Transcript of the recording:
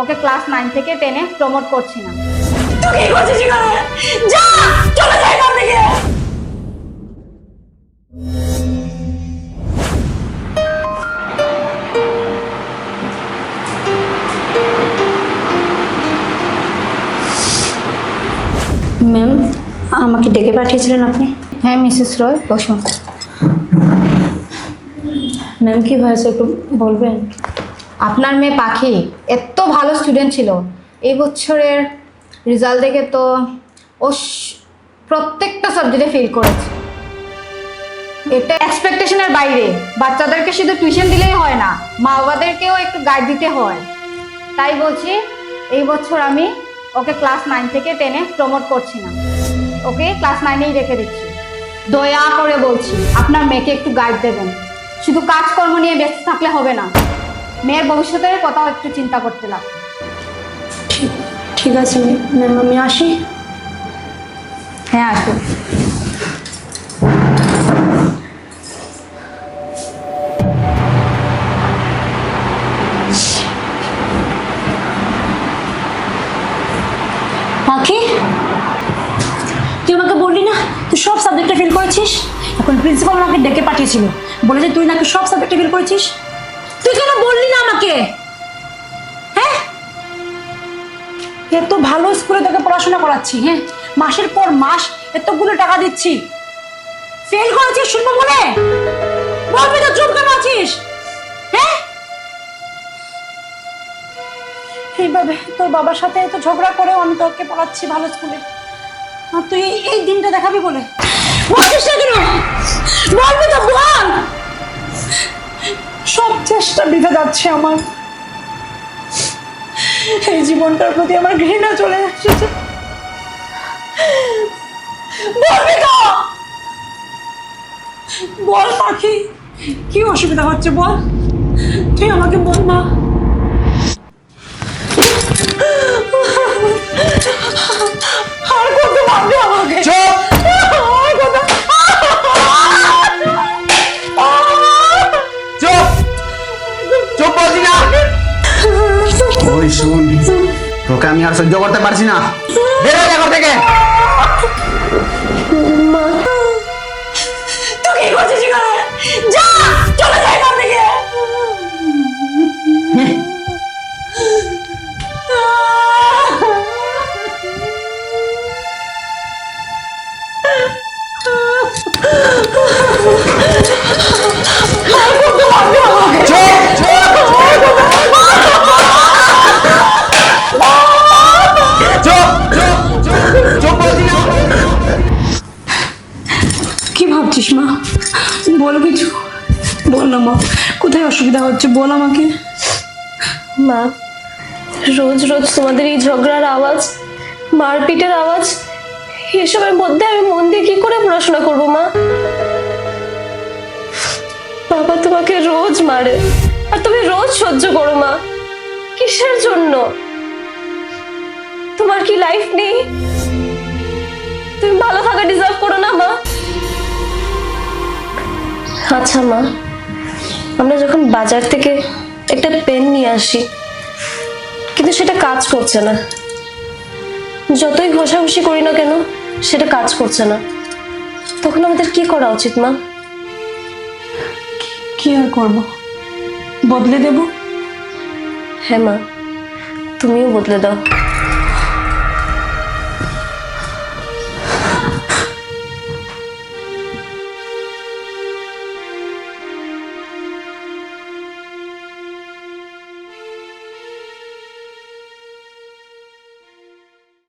ওকে class nine থেকে টেনে promote করছি না। তুই কি করছিস এখানে? যা! চলে যা এখান থেকে! ম্যাম আমাকে ডেকে পাঠিয়েছিলেন আপনি? হ্যাঁ মিসেস রয় বসুন। ম্যাম কি হয়েছে একটু বলবেন? আপনার মেয়ে পাখি এত ভালো স্টুডেন্ট ছিল। এই বছরের রেজাল্ট দেখে তো ও প্রত্যেকটা সাবজেক্টে ফেল করেছে। এটা এক্সপেকটেশনের বাইরে। বাচ্চাদেরকে শুধু টিউশন দিলেই হয় না মা বাবাদেরকেও একটু গাইড দিতে হয়। তাই বলছি, এই বছর আমি ওকে ক্লাস নাইন থেকে টেনে প্রমোট করছি না। ওকে ক্লাস নাইনেই রেখে দিচ্ছি। দয়া করে বলছি, আপনার মেয়েকে একটু গাইড দেবেন। শুধু কাজকর্ম নিয়ে ব্যস্ত থাকলে হবে না। মেয়ের ভবিষ্যতের কথাও একটু চিন্তা করতে লাগবে ঠিক ঠিক আছে ম্যাম আমি আসি। হ্যাঁ আসুন। পাখি তুই আমাকে বললি না? তুই সব সাবজেক্টে ফেল করেছিস? এখন প্রিন্সিপাল আমাকে ডেকে পাঠিয়েছিল। বলে যে তুই নাকি সব সাবজেক্টে ফেল করেছিস? তুই কেন বললি না আমাকে? হ্যাঁ? এত ভালো স্কুলে তোকে পড়াশোনা করাচ্ছি হ্যাঁ? মাসের পর মাস এতগুলো টাকা দিচ্ছি। ফেল করেছিস শুনব বলে? বলবি তো চুপ কেন আছিস? হ্যাঁ? এইভাবে তোর বাবার সাথে এত ঝগড়া করেও আমি তোকে পড়াচ্ছি ভালো স্কুলে। আর তুই এই দিনটা দেখাবি বলে? বলছিস না কেন? বিধে যাচ্ছে আমার। এই জীবনটার প্রতি আমার ঘৃণা চলে তো বল পাখি, কি অসুবিধা হচ্ছে বল? তুই আমাকে বল না তোকে আমি আর সহ্য করতে পারছি না। বেরো থেকে। ভাবছিস মা? বল কিছু। বল না, মা। কোথায় অসুবিধা হচ্ছে? বল আমাকে। মা, রোজ রোজ তোমাদের এই ঝগড়ার আওয়াজ, মারপিটের আওয়াজ, এসবের মধ্যে আমি মন দিয়ে কি করে পড়াশোনা করব, মা? বাবা তোমাকে রোজ মারে, আর তুমি রোজ সহ্য করো, মা। কিসের জন্য? তোমার কি লাইফ নেই? তুমি ভালো থাকা ডিজার্ভ করো না, মা। আচ্ছা মা। আমরা যখন বাজার থেকে একটা পেন নিয়ে আসি কিন্তু সেটা কাজ করছে না। যতই ঘষাঘষি করি না কেন সেটা কাজ করছে না। তখন আমাদের কি করা উচিত মা? কি আর করব? বদলে দেব? হ্যাঁ মা। তুমিও বদলে দাও।